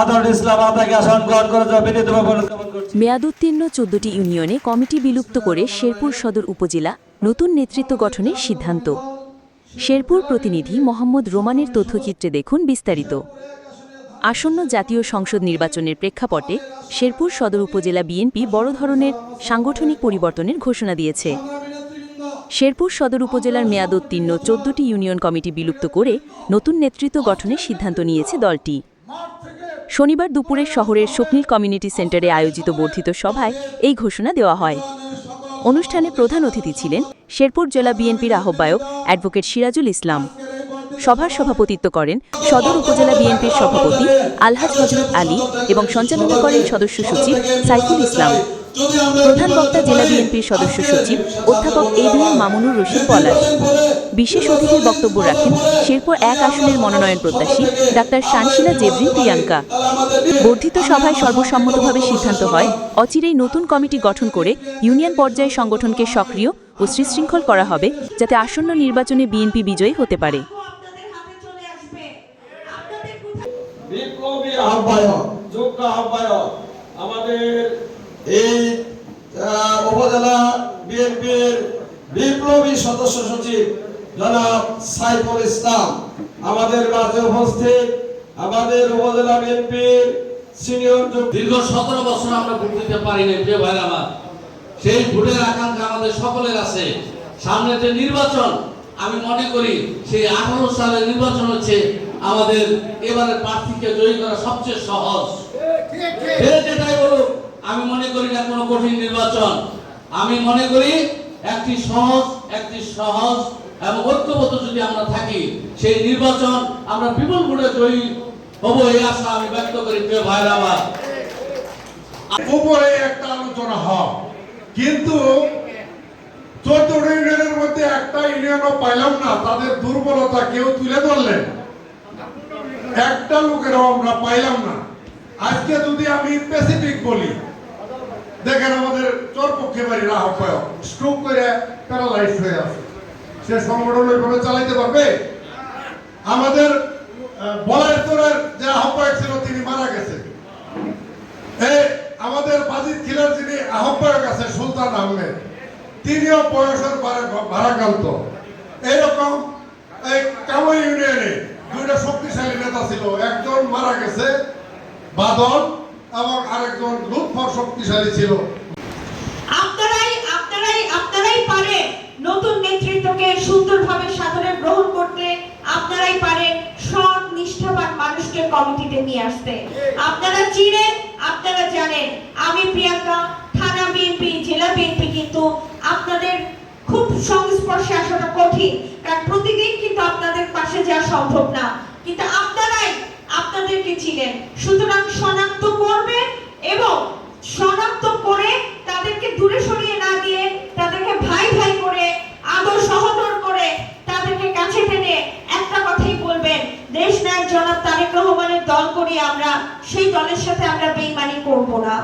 আদর ইসলাম আসন গ্রহণ বিনীতভাবে মেয়াদোত্তীর্ণ চোদ্দটি ইউনিয়নে কমিটি বিলুপ্ত করে শেরপুর সদর উপজেলা নতুন নেতৃত্ব গঠনের সিদ্ধান্ত। শেরপুর প্রতিনিধি মোহাম্মদ রোমানের তথ্যচিত্রে দেখুন বিস্তারিত। আসন্ন জাতীয় সংসদ নির্বাচনের প্রেক্ষাপটে শেরপুর সদর উপজেলা বিএনপি বড় ধরনের সাংগঠনিক পরিবর্তনের ঘোষণা দিয়েছে। শেরপুর সদর উপজেলার মেয়াদোত্তীর্ণ চোদ্দটি ইউনিয়ন কমিটি বিলুপ্ত করে নতুন নেতৃত্ব গঠনের সিদ্ধান্ত নিয়েছে দলটি। শনিবার দুপুরে শহরের স্বপ্নীল কমিউনিটি সেন্টারে আয়োজিত বর্ধিত সভায় এই ঘোষণা দেওয়া হয়। অনুষ্ঠানে প্রধান অতিথি ছিলেন শেরপুর জেলা বিএনপির আহ্বায়ক অ্যাডভোকেট সিরাজুল ইসলাম। সভার সভাপতিত্ব করেন সদর উপজেলা বিএনপির সভাপতি আলহাজ হজরত আলী এবং সঞ্চালনা করেন সদস্য সচিব সাইফুল ইসলাম। প্রধান বক্তা জেলা বিএনপির সদস্য সচিব অধ্যাপক A B M Mamunur Rashid Palash. বিশেষ অতিথির বক্তব্য রাখেন শেরপুর এক আসনের মনোনয়ন প্রত্যাশী ডাক্তার শানশিলা জেবরিন প্রিয়াঙ্কা। বর্ধিত সভায় সর্বসম্মতভাবে সিদ্ধান্ত হয় অচিরেই নতুন কমিটি গঠন করে ইউনিয়ন পর্যায়ে সংগঠনকে সক্রিয় ও সুশৃঙ্খল করা হবে যাতে আসন্ন নির্বাচনে বিএনপি বিজয়ী হতে পারে। আপনাদের হাতে উপজেলা বিএনপির বিপ্লবী সদস্য সচিব জনাব সাইফুল ইসলাম। আমাদের মাঝে উপস্থিত আমাদের উপজেলা বিএনপির সিনিয়র দীর্ঘ সতেরো বছর আমরা ভোট দিতে পারি নাই প্রিয় ভাইরা আমার। সেই ভোটের আকাঙ্ক্ষা আমাদের সকলের আছে। সামনে যে নির্বাচন আমি মনে করি সেই আঠারো সালের নির্বাচন হচ্ছে আমাদের এবারে প্রার্থীকে জয়ী করা সবচেয়ে সহজ। যে যেটাই বলুক আমি মনে করি না কোনো কঠিন নির্বাচন। আমি মনে করি একটি সহজ একটি সহজ এবং ঐক্যবদ্ধ যদি আমরা থাকি, সেই নির্বাচন আমরা বিপুল ভোটে জয়ী হব এই আশা আমি ব্যক্ত করি, প্রিয় ভাইরা আমার। উপরে একটা আলোচনা হয়, কিন্তু ইউনিয়নের মধ্যে একটা ইউনিয়নও পাইলাম না, তাদের দুর্বলতা কেউ তুলে ধরলেন। একটা লোকেরও আমরা পাইলাম না। আজকে যদি আমি স্পেসিফিক বলি দেখেন আমাদের চরপক্ষে বাড়ির আহ্বায়ক স্ট্রোক করে প্যারালাইজ হয়ে আছে। সে সংগঠন ওইভাবে চালাইতে পারবে? আমাদের আহ, বলাইতরের যে আহ্বায়ক ছিল তিনি মারা গেছে। আমাদের বাজিদ খিলার যিনি আহ্বায়ক আছে সুলতান আহমেদ তিনিও বয়সের ভাড়াক্রান্ত এইরকম এই কামাই ইউনিয়নে দুইটা শক্তিশালী নেতা ছিল একজন মারা গেছে বাদল শক্তিশালী ছিল। আপনারাই আপনারাই আপনারাই পারে নতুন নেতৃত্বকে সুন্দরভাবে সাদরে গ্রহণ করতে। আপনারাই পারে সৎ, নিষ্ঠাবান মানুষকে কমিটিতে নিয়ে আসতে। আপনারা চিনেন, আপনারা জানেন। আমি প্রিয়াঙ্কা, থানা বিএনপি, জেলা বিএনপি কিন্তু আপনাদের খুব সংস্পর্শে আসাটা কঠিন। কারণ প্রতিদিন কিন্তু আপনাদের পাশে যাওয়া সম্ভব না। কিন্তু আপনারাই আপনাদেরকে চিনেন। সুতরাং শনাক্ত করবেন এবং শনাক্ত করে তাদেরকে দূরে সরিয়ে না দিয়ে তাদেরকে ভাই ভাই করে, আদর সহদর করে তাদেরকে কাছে টেনে একটা কথাই বলবেন, দেশ নায়ক জনাব তারেক রহমানের দল করি আমরা, সেই দলের সাথে আমরা বেইমানি করব না।